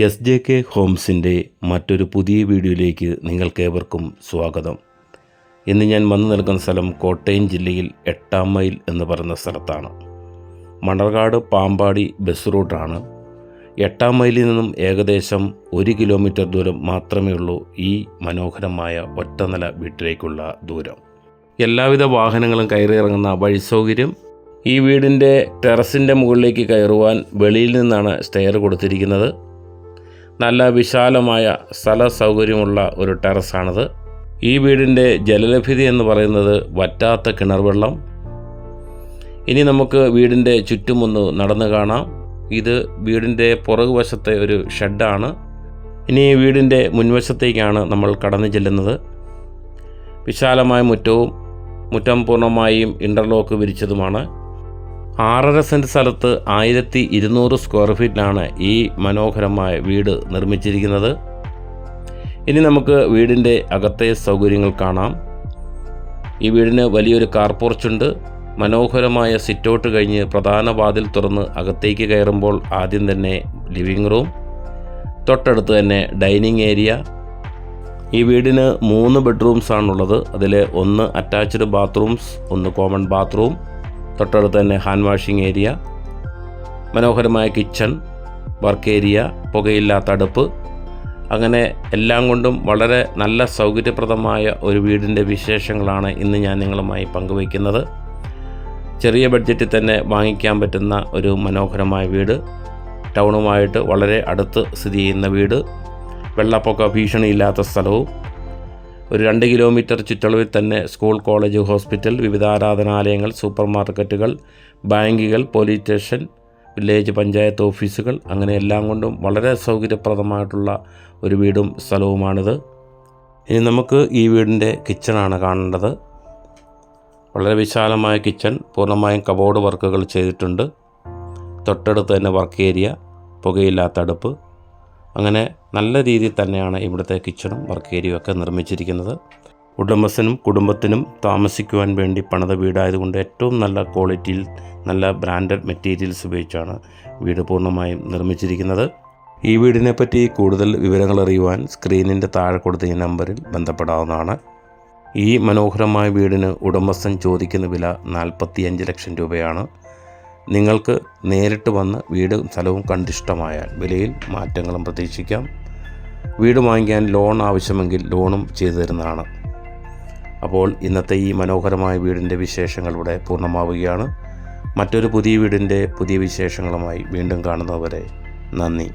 S J K ഹോംസിന്റെ മറ്റൊരു പുതിയ വീഡിയോയിലേക്ക് നിങ്ങൾക്കേവർക്കും സ്വാഗതം. ഇന്ന് ഞാൻ വന്നു നിൽക്കുന്ന സ്ഥലം കോട്ടയം ജില്ലയിൽ എട്ടാം മൈൽ എന്ന് പറയുന്ന സ്ഥലത്താണ്. മണർകാട് പാമ്പാടി ബസ് റൂട്ടാണ്. എട്ടാം മൈലിൽ നിന്നും ഏകദേശം ഒരു കിലോമീറ്റർ ദൂരം മാത്രമേ ഉള്ളൂ ഈ മനോഹരമായ ഒറ്റനില വീട്ടിലേക്കുള്ള ദൂരം. എല്ലാവിധ വാഹനങ്ങളും കയറിയിറങ്ങുന്ന വഴി സൗകര്യം ഈ വീടിന്റെ ടെറസിന്റെ മുകളിലേക്ക് കയറുവാൻ വെളിയിൽ നിന്നാണ് സ്റ്റെയർ കൊടുത്തിരിക്കുന്നത്. നല്ല വിശാലമായ സ്ഥല സൗകര്യമുള്ള ഒരു ടെറസാണിത്. ഈ വീടിന്റെ ജലലഭ്യത എന്ന് പറയുന്നത് വറ്റാത്ത കിണർ വെള്ളം ഇനി നമുക്ക് വീടിന്റെ ചുറ്റുമൊന്ന് നടന്നു കാണാം. ഇത് വീടിന്റെ പുറകുവശത്തെ ഒരു ഷെഡാണ്. ഇനി വീടിന്റെ മുൻവശത്തേക്കാണ് നമ്മൾ കടന്നു ചെല്ലുന്നത്. വിശാലമായ മുറ്റവും മുറ്റം പൂർണമായും ഇന്റർലോക്ക് വിരിച്ചതുമാണ്. ആറര സെന്റ് സ്ഥലത്ത് ആയിരത്തി ഇരുന്നൂറ് സ്ക്വയർ ഫീറ്റിലാണ് ഈ മനോഹരമായ വീട് നിർമ്മിച്ചിരിക്കുന്നത്. ഇനി നമുക്ക് വീടിന്റെ അകത്തെ സൗകര്യങ്ങൾ കാണാം. ഈ വീടിന് വലിയൊരു കാർ പോർച്ചുണ്ട് മനോഹരമായ സിറ്റൗട്ട് കഴിഞ്ഞ് പ്രധാന വാതിൽ തുറന്ന് അകത്തേക്ക് കയറുമ്പോൾ ആദ്യം തന്നെ ലിവിംഗ് റൂം തൊട്ടടുത്ത് തന്നെ ഡൈനിങ് ഏരിയ ഈ വീടിന് മൂന്ന് ബെഡ്റൂംസാണുള്ളത് അതിൽ ഒന്ന് അറ്റാച്ച്ഡ് ബാത്റൂംസ് ഒന്ന് കോമൺ ബാത്റൂം തൊട്ടടുത്ത് തന്നെ ഹാൻഡ് വാഷിംഗ് ഏരിയ മനോഹരമായ കിച്ചൺ വർക്ക് ഏരിയ പുകയില്ലാത്ത അടുപ്പ്. അങ്ങനെ എല്ലാം കൊണ്ടും വളരെ നല്ല സൗകര്യപ്രദമായ ഒരു വീടിന്റെ വിശേഷങ്ങളാണ് ഇന്ന് ഞാൻ നിങ്ങളുമായി പങ്കുവയ്ക്കുന്നത്. ചെറിയ ബഡ്ജറ്റിൽ തന്നെ വാങ്ങിക്കാൻ പറ്റുന്ന ഒരു മനോഹരമായ വീട് ടൗണുമായിട്ട് വളരെ അടുത്ത് സ്ഥിതി ചെയ്യുന്ന വീട് വെള്ളപ്പൊക്ക ഭീഷണിയില്ലാത്ത സ്ഥലവും ഒരു രണ്ട് കിലോമീറ്റർ ചുറ്റളവിൽ തന്നെ സ്കൂൾ കോളേജ് ഹോസ്പിറ്റൽ വിവിധ ആരാധനാലയങ്ങൾ സൂപ്പർ മാർക്കറ്റുകൾ ബാങ്കുകൾ പോലീസ് സ്റ്റേഷൻ വില്ലേജ് പഞ്ചായത്ത് ഓഫീസുകൾ അങ്ങനെ എല്ലാം കൊണ്ടും വളരെ സൗകര്യപ്രദമായിട്ടുള്ള ഒരു വീടും സ്ഥലവുമാണിത്. ഇനി നമുക്ക് ഈ വീടിന്റെ കിച്ചണാണ് കാണേണ്ടത്. വളരെ വിശാലമായ കിച്ചൺ പൂർണമായും കബോർഡ് വർക്കുകൾ ചെയ്തിട്ടുണ്ട്. തൊട്ടടുത്ത് തന്നെ വർക്ക് ഏരിയ പുകയില്ലാത്ത അടുപ്പ്. അങ്ങനെ നല്ല രീതിയിൽ തന്നെയാണ് ഇവിടുത്തെ കിച്ചണും വർക്ക് ഏരിയയും ഒക്കെ നിർമ്മിച്ചിരിക്കുന്നത്. ഉടമസ്ഥനും കുടുംബത്തിനും താമസിക്കുവാൻ വേണ്ടി പണിത വീടായതുകൊണ്ട് ഏറ്റവും നല്ല ക്വാളിറ്റിയിൽ നല്ല ബ്രാൻഡഡ് മെറ്റീരിയൽസ് ഉപയോഗിച്ചാണ് വീട് പൂർണമായും നിർമ്മിച്ചിരിക്കുന്നത്. ഈ വീടിനെ പറ്റി കൂടുതൽ വിവരങ്ങൾ അറിയുവാൻ സ്ക്രീനിന്റെ താഴെ കൊടുത്ത ഈ നമ്പറിൽ ബന്ധപ്പെടാവുന്നതാണ്. ഈ മനോഹരമായ വീടിന് ഉടമസ്ഥൻ ചോദിക്കുന്ന വില നാൽപ്പത്തിയഞ്ച് ലക്ഷം രൂപയാണ്. നിങ്ങൾക്ക് നേരിട്ട് വന്ന് വീടും സ്ഥലവും കണ്ടിഷ്ടമായാൽ വിലയിൽ മാറ്റങ്ങളും പ്രതീക്ഷിക്കാം. വീട് വാങ്ങിക്കാൻ ലോൺ ആവശ്യമെങ്കിൽ ലോണും ചെയ്തു തരുന്നതാണ്. അപ്പോൾ ഇന്നത്തെ ഈ മനോഹരമായ വീടിന്റെ വിശേഷങ്ങൾ ഇവിടെ പൂർണമാവുകയാണ്. മറ്റൊരു പുതിയ വീടിന്റെ പുതിയ വിശേഷങ്ങളുമായി വീണ്ടും കാണുന്നവരെ നന്ദി.